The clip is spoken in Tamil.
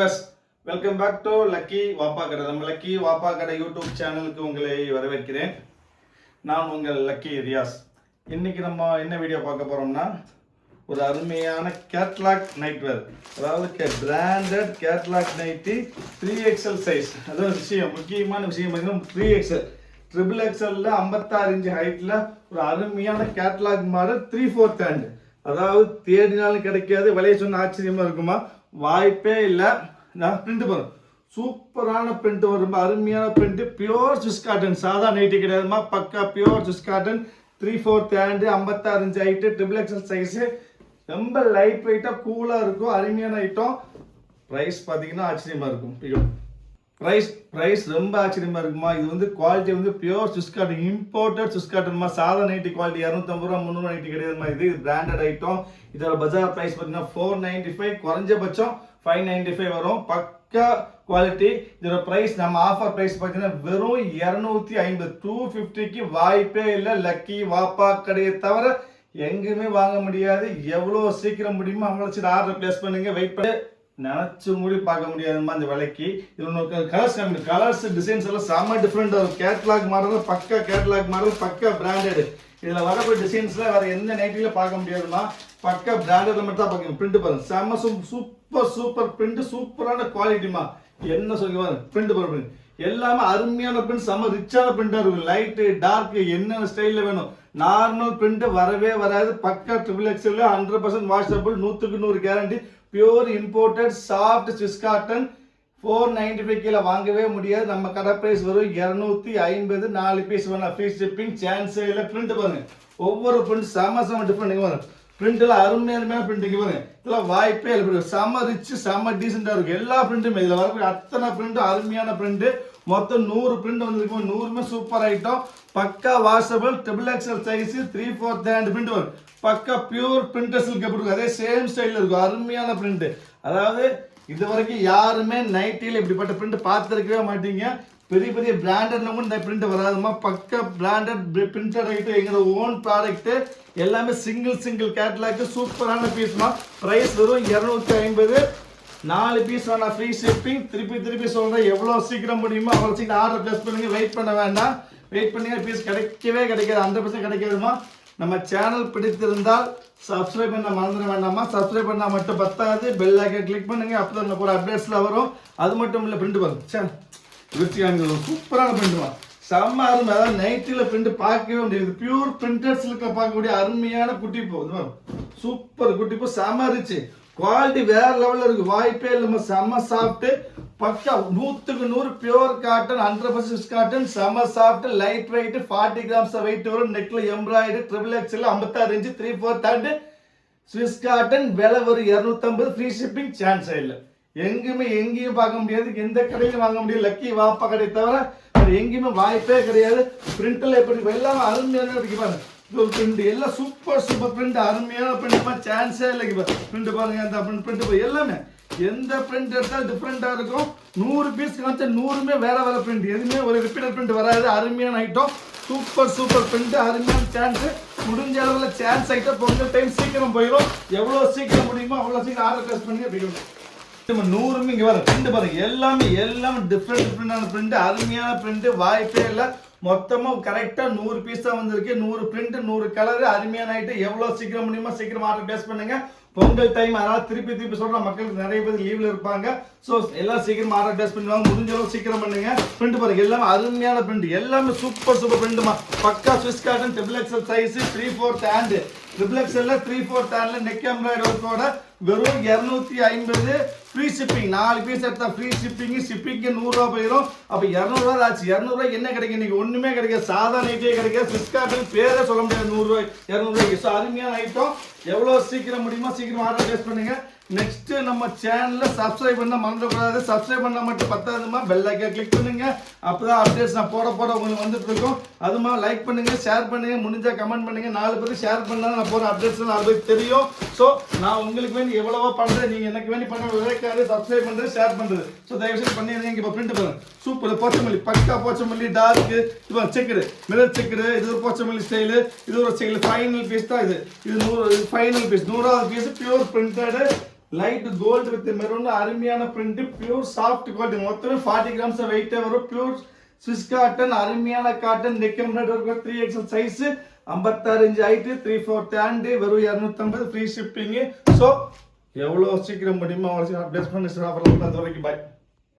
வெல்கம் பேக் டு லக்கி வாப்பா கடை நம்ம லக்கி வாப்பா கடை யூடியூப் சேனலுக்கு உங்களை வரவேற்கிறேன். நான் உங்கள் லக்கி ரியாஸ் இன்னைக்கு நம்ம என்ன வீடியோ பார்க்க போறோம்னா ஒரு அருமையான கேட்லாக் நைட் வேர் அதாவது branded catalogue nighty three XL size அதாவது விஷயம் முக்கியமான விஷயம் பார்த்தீங்கன்னா த்ரீ எக்ஸல் ட்ரிபிள் எக்ஸல்ல ஐம்பத்தாறு இன்ச்சு ஹைட்ல ஒரு அருமையான catalogue model three fourth hand அதாவது தேடினாலும் கிடைக்காது விலையை சொன்ன ஆச்சரியமா இருக்குமா? வாய்ப்பே இல்லை. நான் பிரிண்ட் வரும் சூப்பரான பிரிண்ட் வரும். அருமையான பிரிண்ட் பியோர் சுவிஸ் காட்டன் சாதா நைட்டி கிடையாதுமா பக்கா pure Swiss cotton three fourth hand ஐம்பத்தாறு inch height triple XL size ரொம்ப லைட் வெயிட்டாக கூலாக இருக்கும். அருமையான ஐட்டம் ப்ரைஸ் பார்த்தீங்கன்னா ஆச்சரியமாக இருக்கும். பியூர் ப்ரைஸ் ப்ரைஸ் ரொம்ப ஆச்சரியமாக இருக்குமா? இது வந்து குவாலிட்டி வந்து pure Swiss cotton imported Swiss காட்டன்மா சாதா நைட்டி குவாலிட்டி இரநூத்தம்பது ரூபா முந்நூறு நைட்டி கிடையாதுமா இது? இது பிராண்டட் ஐட்டம் இதோட பஜார் ப்ரைஸ் பார்த்தீங்கன்னா ஃபோர் நைன்டி ஃபைவ் குறைஞ்சபட்சம் ஃபைவ் நைன்டி ஃபைவ் வரும். பக்கா குவாலிட்டி இதோட ப்ரைஸ் நம்ம ஆஃபர் ப்ரைஸ் பார்த்தீங்கன்னா வெறும் இரநூத்தி ஐம்பது டூ ஃபிஃப்டிக்கு வாய்ப்பே இல்லை. லக்கி வாப்பா கடையை தவிர எங்கேயுமே வாங்க முடியாது. எவ்வளோ சீக்கிரம் முடியுமோ அவங்கள சரி ஆர்டர் பிளேஸ் பண்ணுங்க. வெயிட் பண்ணி. நினச்சி மூடி பார்க்க முடியாதுமா இந்த விலைக்கு. இது ஒன்று கலர்ஸ் கம்மி கலர்ஸ் டிசைன்ஸ் எல்லாம் செம்ம டிஃப்ரெண்ட்டாக இருக்கும். கேட்லாக் மாடல் பக்கா கேட்லாக் மாடல் பக்கா பிராண்டட் இதில் வரக்கூடிய டிசைன்ஸ்லாம் வேறு எந்த நைட்டிலையும் பார்க்க முடியாதுமா பக்கா பிராண்டட்ல மட்டும் தான் பார்க்கணும். பிரிண்ட் பாருங்க. செம்ம சூப்பர் சூப்பர் பிரிண்ட் சூப்பரான குவாலிட்டிமா என்ன சொல்லுவாங்க பிரிண்ட் பாருங்க எல்லாமே அருமையான பிரிண்ட் செம்ம ரிச்சான பிரிண்டாக இருக்கும். லைட்டு டார்க்கு என்னென்ன ஸ்டைலில் வேணும்? நார்மல் பிரிண்ட் வரவே வராது. பக்கா triple XL hundred percent washable நூற்றுக்கு நூறு guarantee pure imported soft Swiss cotton four ninety five கீழே வாங்கவே முடியாது. நம்ம கடை ப்ரைஸ் வரும் இரநூத்தி ஐம்பது நாலு பீஸ் வேணாம் ஃப்ரீ ஷிப்பிங் சான்ஸே இல்லை. பிரிண்ட் பாருங்க. ஒவ்வொரு பிரிண்ட் செம செம டிஃப்ரெண்ட் பாருங்க. பிரிண்ட்லாம் அருமை அருமையான பிரிண்ட் பாருங்க. இதெல்லாம் வாய்ப்பே இல்லை. செம ரிச்சு செம டீசெண்டாக இருக்கும். எல்லா பிரிண்ட்டுமே இதில் வரக்கூடிய அத்தனை பிரிண்ட்டும் அருமையான பிரிண்ட்டு மொத்தம் நூறு பிரிண்ட் வந்திருக்கும் நூறுமே சூப்பர் ஐட்டம் பக்கா washable triple XL size three fourth hand print வரும். பக்கா பியூர் பிரிண்டர் சில்க் எப்படி இருக்கும்? அதே சேம் ஸ்டைலில் இருக்கும். அருமையான பிரிண்ட் அதாவது இது வரைக்கும் யாருமே நைட்டியில் இப்படிப்பட்ட பிரிண்ட் பார்த்துருக்கவே மாட்டீங்க. பெரிய பெரிய பிராண்டட்ல கூட இந்த பிரிண்ட் வராதுமா பக்க பிராண்டட் பிரிண்டட் ஐட்டம் எங்களோட ஓன் ப்ராடக்ட்டு எல்லாமே சிங்கிள் சிங்கிள் கேட்லாக் சூப்பரான பீஸ்மா ப்ரைஸ் வெறும் இரநூத்தி ஐம்பது. நாலு பீஸ் வேணா ஃப்ரீ ஷிப்பிங் திருப்பி திருப்பி சொல்றேன் எவ்வளோ சீக்கிரம் முடியுமோ அவ்வளோ சீக்கிரம் ஆர்டர் ப்ளேஸ் பண்ணுங்க. வெயிட் பண்ண வேண்டாம். வெயிட் பண்ணுங்க பீஸ் கிடைக்கவே கிடைக்காது. ஹண்ட்ரட் பர்சன்ட் கிடைக்காதுமா. நம்ம சேனல் பிடித்திருந்தால் சப்ஸ்கிரைப் பண்ண மறந்துட வேண்டாமா சப்ஸ்கிரைப் பண்ணால் மட்டும் பத்தாது. பெல் ஐக்கன் கிளிக் பண்ணுங்க. அப்போ தான் போகிற அப்டேட்ஸில் வரும். அது மட்டும் இல்லை பிரிண்ட் வரும் சே விருச்சிகாங்க சூப்பரான பிரிண்ட்மா செம்ம அருமை. அதாவது நைட்டில் பிரிண்ட் பார்க்கவே முடியாது. பியூர் பிரிண்டர்ஸில் இருக்க பார்க்கக்கூடிய அருமையான குட்டி சூப்பர் குட்டி செம செம்ம குவாலிட்டி வேற லெவலில் இருக்கு. வாய்ப்பே இல்லாம செம்ம சாப்பிட்டு பக்கா நூற்றுக்கு நூறு pure cotton hundred percent cotton செம்ம soft light weight forty grams weight வரும். நெக்ல எம்ப்ராய்டு ட்ரிபிள் எக்ஸ்எல் ஐம்பத்தாறு inch three four third Swiss cotton விலை ஒரு இரநூத்தம்பது. ஃப்ரீ ஷிப்பிங் சான்ஸ் இல்லை. எங்கேயுமே எங்கேயும் பார்க்க முடியாது. எந்த கடையிலும் வாங்க முடியாது. லக்கி வாப்பா கடை தவிர எங்கேயுமே வாய்ப்பே கிடையாது. பிரிண்டில் எப்படி எல்லாம் அருமையான இருக்கு பாருங்க. பிரிண்ட் எல்லாம் சூப்பர் சூப்பர் பிரிண்ட் அருமையான பிரிண்ட்மா சான்ஸே இல்லை பிரிண்ட் பாருங்க அந்த பிரிண்ட் எல்லாமே. எந்த பிரிண்ட் எடுத்தாலும் டிஃப்ரெண்ட்டாக இருக்கும். நூறு பீஸ் வந்து நூறுமே வேற வேற பிரிண்ட் எதுவுமே ஒரு ரிப்பீட்டர் பிரிண்ட் வராது. அருமையான ஐட்டம் சூப்பர் சூப்பர் பிரிண்ட் அருமையான சான்ஸ் முடிஞ்ச அளவில் சான்ஸ் ஐட்டம் பொங்கல் டைம் சீக்கிரம் போயிடும் எவ்வளோ சீக்கிரம் முடியுமோ அவ்வளோ சீக்கிரம் ஆர்டர் ப்ளேஸ் பண்ணி போயிடும் நம்ம நூறுமே இங்கே வர பிரிண்ட் பாருங்க. எல்லாமே எல்லாமே டிஃப்ரெண்ட் டிஃப்ரெண்டான பிரிண்ட் அருமையான பிரிண்ட் வாய்ப்பே இல்லை. மொத்தமாக கரெக்டாக நூறு பீஸ் தான் வந்திருக்கு. நூறு பிரிண்ட் நூறு கலரு அருமையான ஐட்டம் எவ்வளோ சீக்கிரம் முடியுமோ சீக்கிரம் ஆர்டர் பேஸ் பண்ணுங்கள் பொங்கல் டைம் அதனால திருப்பி திருப்பி சொல்ற மக்களுக்கு நிறைய பேர் லீவ்ல இருப்பாங்க. ஸோ எல்லாம் சீக்கிரம் ஆர்டர் டெஸ்ட் பண்ணுவாங்க முடிஞ்ச அளவு சீக்கிரம் பண்ணுங்க. பிரிண்ட் பாருங்க. எல்லாமே அருமையான பிரிண்ட் எல்லாமே சூப்பர் சூப்பர் பிரிண்ட்மா பக்கா Swiss cotton triple XL size three four டேண்டு triple எக்ஸ்எல்ல த்ரீ ஃபோர் ஹேண்ட்ல நெக் எம்ப்ராய்டு ஒர்க்கோட வெறும் இரநூத்தி ஐம்பது ஃப்ரீ ஷிப்பிங் நாலு பீஸ் எடுத்தா ஃப்ரீ ஷிப்பிங் ஷிப்பிங்க்கு நூறுரூவா போயிடும் அப்போ இரநூறுவா ஆச்சு. இரநூறுவா என்ன கிடைக்கும்? இன்னைக்கு ஒன்றுமே கிடைக்காது. சாதா நைட்டே கிடைக்காது. ஃபிளிப்கார்ட்டில் பேரே சொல்ல முடியாது. நூறுரூவா இரநூறுவாய்க்கு ஸோ அருமையான ஐட்டம் எவ்வளோ சீக்கிரம் முடியுமோ சீக்கிரம் ஆர்டர் பேஸ் பண்ணுங்க. நெக்ஸ்ட் நம்ம சேனல்ல சப்ஸ்கிரைப் பண்ண மறந்துடக்கூடாது. சப்ஸ்கிரைப் பண்ணா மட்டும் பத்தாதுமா பெல் ஐக்கன் கிளிக் பண்ணுங்க. அப்பதான் அப்டேட்ஸ் நான் போட போட உங்களுக்கு வந்துட்டு இருக்கோம் அதுமா லைக் பண்ணுங்க ஷேர் பண்ணுங்க. முடிஞ்சா கமெண்ட் பண்ணுங்க. நாலு பேருக்கு ஷேர் பண்ணா நான் போற அப்டேட்ஸ் நாலு பேருக்கு தெரியும். ஸோ நான் உங்களுக்கு வேண்டி எவ்வளவோ பண்றேன். நீங்க எனக்கு வேண்டி பண்ண விளைக்காது சப்ஸ்கிரைப் பண்றது ஷேர் பண்றது. ஸோ தயவு செய்து பண்ணிடுங்க இங்க இப்போ பிரிண்ட் பண்ணுங்க சூப்பர் போச்சமல்லி. பக்கா போச்சமல்லி டார்க் இப்போ செக்குடு மிரர் செக்குடு இது ஒரு போச்சமல்லி ஸ்டைலு இது ஒரு ஸ்டைல் ஃபைனல் பீஸ் தான் இது. இது நூறு ஃபைனல் பீஸ் நூறாவது piece pure printed light gold with maroon அருமையான பிரிண்ட் பியூர் சாஃப்ட் குவாலிட்டி மொத்தமே ஃபார்ட்டி கிராம்ஸ் வெயிட்டே வரும். பியூர் சுவிஸ் காட்டன் அருமையான cotton neck embroider three XL size ஐம்பத்தாறு இன்ச் ஹைட்டு த்ரீ ஃபோர் தேண்டு வெறும் இரநூத்தம்பது ஃப்ரீ ஷிப்பிங்கு ஸோ எவ்வளோ சீக்கிரம் முடியுமோ அவ்வளோ சீக்கிரம் அப்டேட் பண்ணி ஆஃபர் அது வரைக்கும் பாய்